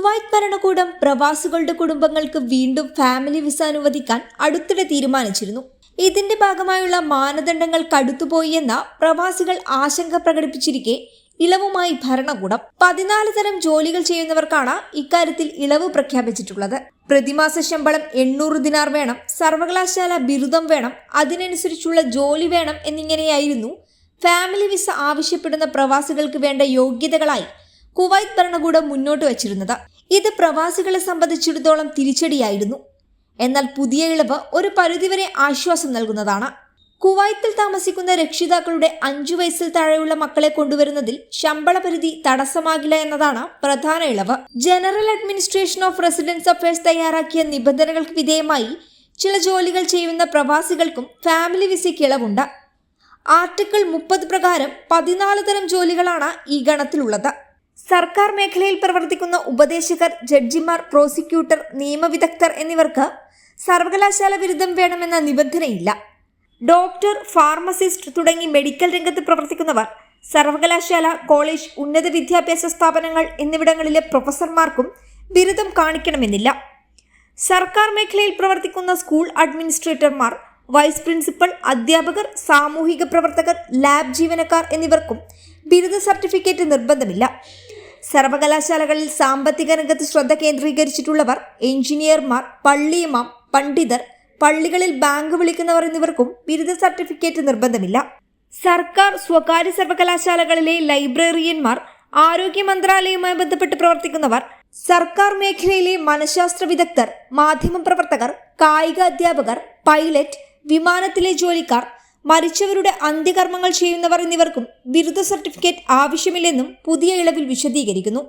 Kuwait ഭരണകൂടം പ്രവാസികളുടെ കുടുംബങ്ങൾക്ക് വീണ്ടും ഫാമിലി വിസ അനുവദിക്കാൻ അടുത്തിടെ തീരുമാനിച്ചിരുന്നു. ഇതിന്റെ ഭാഗമായുള്ള മാനദണ്ഡങ്ങൾ കടുത്തുപോയി എന്ന പ്രവാസികൾ ആശങ്ക പ്രകടിപ്പിച്ചിരിക്കെ ഇളവുമായി ഭരണകൂടം. പതിനാല് തരം ജോലികൾ ചെയ്യുന്നവർക്കാണ് ഇക്കാര്യത്തിൽ ഇളവ് പ്രഖ്യാപിച്ചിട്ടുള്ളത്. പ്രതിമാസ ശമ്പളം എണ്ണൂറ് ദിനാർ വേണം സർവകലാശാല ബിരുദം വേണം അതിനനുസരിച്ചുള്ള ജോലി വേണം എന്നിങ്ങനെയായിരുന്നു ഫാമിലി വിസ ആവശ്യപ്പെടുന്ന പ്രവാസികൾക്ക് വേണ്ട യോഗ്യതകളായി കുവൈത്ത് ഭരണകൂടം മുന്നോട്ട് വച്ചിരുന്നത്. ഇത് പ്രവാസികളെ സംബന്ധിച്ചിടത്തോളം തിരിച്ചടിയായിരുന്നു. എന്നാൽ പുതിയ ഇളവ് ഒരു പരിധിവരെ ആശ്വാസം നൽകുന്നതാണ്. കുവൈത്തിൽ താമസിക്കുന്ന രക്ഷിതാക്കളുടെ അഞ്ചു വയസ്സിൽ താഴെയുള്ള മക്കളെ കൊണ്ടുവരുന്നതിൽ ശമ്പള പരിധി തടസ്സമാകില്ല എന്നതാണ് പ്രധാന ഇളവ്. General administration of residence affairs തയ്യാറാക്കിയ നിബന്ധനകൾക്ക് വിധേയമായി ചില ജോലികൾ ചെയ്യുന്ന പ്രവാസികൾക്കും ഫാമിലി വിസയ്ക്ക് ഇളവുണ്ട്. ആർട്ടിക്കിൾ മുപ്പത് പ്രകാരം പതിനാല് തരം ജോലികളാണ് ഈ ഗണത്തിലുള്ളത്. സർക്കാർ മേഖലയിൽ പ്രവർത്തിക്കുന്ന ഉപദേശകർ ജഡ്ജിമാർ പ്രോസിക്യൂട്ടർ നിയമവിദഗ്ധർ എന്നിവർക്ക് സർവകലാശാല ബിരുദം വേണമെന്ന നിബന്ധനയില്ല. ഡോക്ടർ ഫാർമസിസ്റ്റ് തുടങ്ങി മെഡിക്കൽ രംഗത്ത് പ്രവർത്തിക്കുന്നവർ സർവകലാശാല കോളേജ് ഉന്നത വിദ്യാഭ്യാസ സ്ഥാപനങ്ങൾ എന്നിവിടങ്ങളിലെ പ്രൊഫസർമാർക്കും ബിരുദം കാണിക്കണമെന്നില്ല. സർക്കാർ മേഖലയിൽ പ്രവർത്തിക്കുന്ന സ്കൂൾ അഡ്മിനിസ്ട്രേറ്റർമാർ വൈസ് പ്രിൻസിപ്പൽ അധ്യാപകർ സാമൂഹിക പ്രവർത്തകർ ലാബ് ജീവനക്കാർ എന്നിവർക്കും ബിരുദ സർട്ടിഫിക്കറ്റ് നിർബന്ധമില്ല. സർവകലാശാലകളിൽ സാമ്പത്തിക രംഗത്ത് ശ്രദ്ധ കേന്ദ്രീകരിച്ചിട്ടുള്ളവർ എഞ്ചിനീയർമാർ പള്ളിയിമാം പണ്ഡിതർ പള്ളികളിൽ ബാങ്ക് വിളിക്കുന്നവർ എന്നിവർക്കും ബിരുദ സർട്ടിഫിക്കറ്റ് നിർബന്ധമില്ല. സർക്കാർ സ്വകാര്യ സർവകലാശാലകളിലെ ലൈബ്രറിയന്മാർ ആരോഗ്യ മന്ത്രാലയവുമായി ബന്ധപ്പെട്ട് പ്രവർത്തിക്കുന്നവർ സർക്കാർ മേഖലയിലെ മനഃശാസ്ത്ര വിദഗ്ധർ മാധ്യമ പ്രവർത്തകർ കായിക അധ്യാപകർ പൈലറ്റ് വിമാനത്തിലെ ജോലിക്കാർ മരിച്ചവരുടെ അന്ത്യകർമ്മങ്ങൾ ചെയ്യുന്നവർ എന്നിവർക്കും ബിരുദ സർട്ടിഫിക്കറ്റ് ആവശ്യമില്ലെന്നും പുതിയ ഇളവിൽ വിശദീകരിക്കുന്നു